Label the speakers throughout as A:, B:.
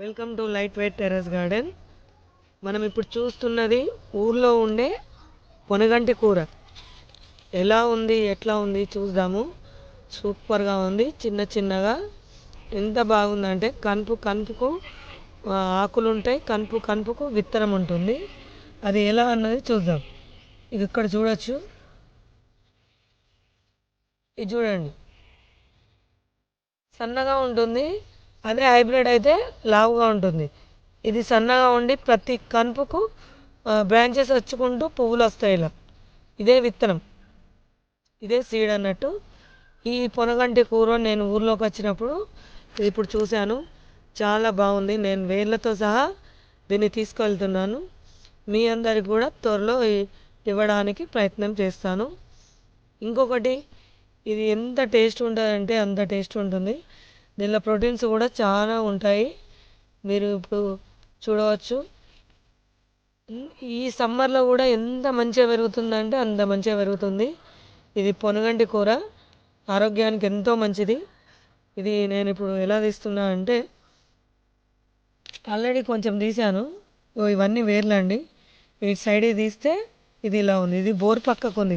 A: Welcome to light weight terrace garden. మనం ఇప్పుడు చూస్తున్నది ఊర్లో ఉండే పొనగంటి కూర. ఎలా ఉంది ఎట్లా ఉంది చూద్దాము. సూపర్గా ఉంది చిన్న చిన్నగా. ఎంత బాగుందంటే కనుపు కనుపుకు ఆకులు ఉంటాయి కనుపు కనుపుకు విత్తనం ఉంటుంది. అది ఎలా అన్నది చూద్దాం. ఇది ఇక్కడ చూడొచ్చు. ఇది చూడండి. సన్నగా ఉంటుంది. అదే హైబ్రిడ్ అయితే లావుగా ఉంటుంది. ఇది సన్నగా ఉండి ప్రతి కనుపుకు బ్రాంచెస్ వచ్చుకుంటూ పువ్వులు వస్తాయి ఇలా. ఇదే విత్తనం. ఇదే సీడ్ అన్నట్టు. ఈ పొనగంటి కూర నేను ఊర్లోకి వచ్చినప్పుడు ఇప్పుడు చూశాను. చాలా బాగుంది. నేను వేళ్ళతో సహా దీన్ని తీసుకెళ్తున్నాను. మీ అందరికి కూడా త్వరలో ఇవ్వడానికి ప్రయత్నం చేస్తాను. ఇంకొకటి ఇది ఎంత టేస్ట్ ఉంటుందంటే అంత టేస్ట్ ఉంటుంది. దీనిలో ప్రోటీన్స్ కూడా చాలా ఉంటాయి. మీరు ఇప్పుడు చూడవచ్చు. ఈ సమ్మర్లో కూడా ఎంత మంచిగా పెరుగుతుందంటే అంత మంచిగా పెరుగుతుంది. ఇది పొనగంటి కూర. ఆరోగ్యానికి ఎంతో మంచిది. ఇది నేను ఇప్పుడు ఎలా తీస్తున్నా అంటే ఆల్రెడీ కొంచెం తీసాను ఇవన్నీ వేర్లండి. ఈ సైడ్ తీస్తే ఇది ఇలా ఉంది. ఇది బోర్ పక్కకు ఉంది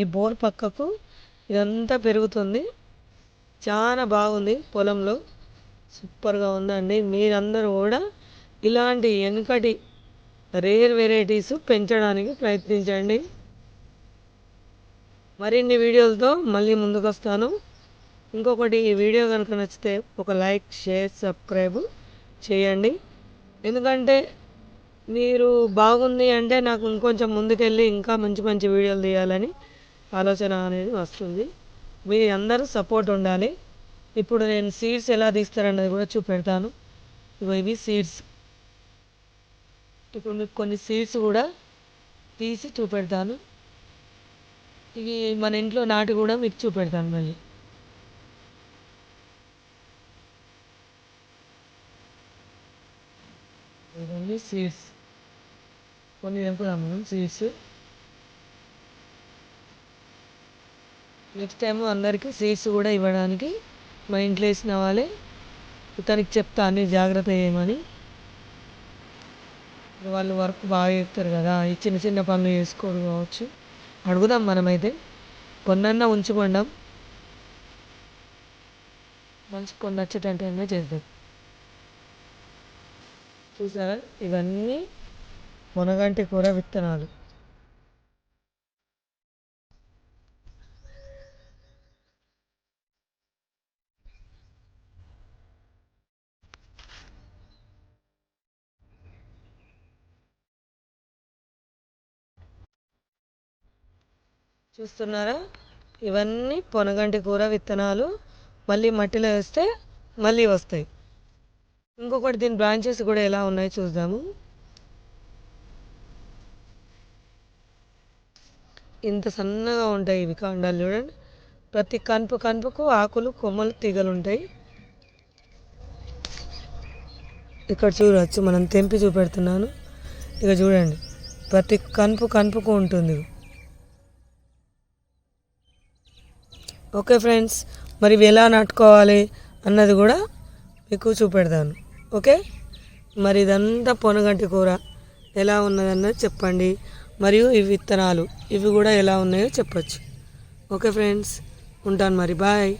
A: ఈ బోర్ పక్కకు ఇదంతా పెరుగుతుంది. చాలా బాగుంది పొలంలో. సూపర్గా ఉందండి. మీరందరూ కూడా ఇలాంటి వెనుకటి రేర్ వెరైటీస్ పెంచడానికి ప్రయత్నించండి. మరిన్ని వీడియోలతో మళ్ళీ ముందుకు వస్తాను ఇంకొకటి ఈ వీడియో కనుక నచ్చితే ఒక లైక్ షేర్ సబ్స్క్రైబ్ చేయండి. ఎందుకంటే మీరు బాగుంది అంటే నాకు ఇంకొంచెం ముందుకెళ్ళి ఇంకా మంచి మంచి వీడియోలు తీయాలని ఆలోచన అనేది వస్తుంది. మీ అందరూ సపోర్ట్ ఉండాలి. ఇప్పుడు నేను సీడ్స్ ఎలా తీస్తారన్నది కూడా చూపెడతాను. ఇవి సీడ్స్ ఇప్పుడు మీకు కొన్ని సీడ్స్ కూడా తీసి చూపెడతాను. ఇవి మన ఇంట్లో నాటి కూడా మీకు చూపెడతాను మళ్ళీ. ఇవన్నీ సీడ్స్ కొన్ని తెంపుదాం సీడ్స్ నెక్స్ట్ టైం అందరికీ సీడ్స్ కూడా ఇవ్వడానికి మా ఇంట్లో వేసిన వాళ్ళే తనకి చెప్తా అన్ని జాగ్రత్త చేయమని. వాళ్ళు వర్క్ బాగా చేస్తారు కదా ఈ చిన్న చిన్న పనులు చేసుకోరు కావచ్చు. అడుగుదాం మనమైతే. కొన్నన్నా ఉంచుకుందాం. మంచి కొన్ని నచ్చేటంటే చేద్దాం. చూసారా? ఇవన్నీ మునగంటి కూర విత్తనాలు. చూస్తున్నారా? ఇవన్నీ పొనగంటి కూర విత్తనాలు. మళ్ళీ మట్టిలో వేస్తే మళ్ళీ వస్తాయి. ఇంకొకటి దీని బ్రాంచెస్ కూడా ఎలా ఉన్నాయో చూద్దాము. ఇంత సన్నగా ఉంటాయి ఇవి కాండాలు చూడండి. ప్రతి కనుపు కనుపుకు ఆకులు కొమ్మలు తీగలు ఉంటాయి. ఇక్కడ చూడవచ్చు మనం తెంపి చూపెడుతున్నాను. ఇక చూడండి ప్రతి కనుపు కనుపుకు ఉంటుంది. ఓకే ఫ్రెండ్స్ మరి ఇవి ఎలా నాటుకోవాలి అన్నది కూడా మీకు చూపెడతాను. ఓకే? మరి ఇదంతా పొనగంటి కూర ఎలా ఉన్నదన్నది చెప్పండి. మరియు ఈ విత్తనాలు ఇవి కూడా ఎలా ఉన్నాయో చెప్పచ్చు. ఓకే ఫ్రెండ్స్ ఉంటాను మరి. బాయ్.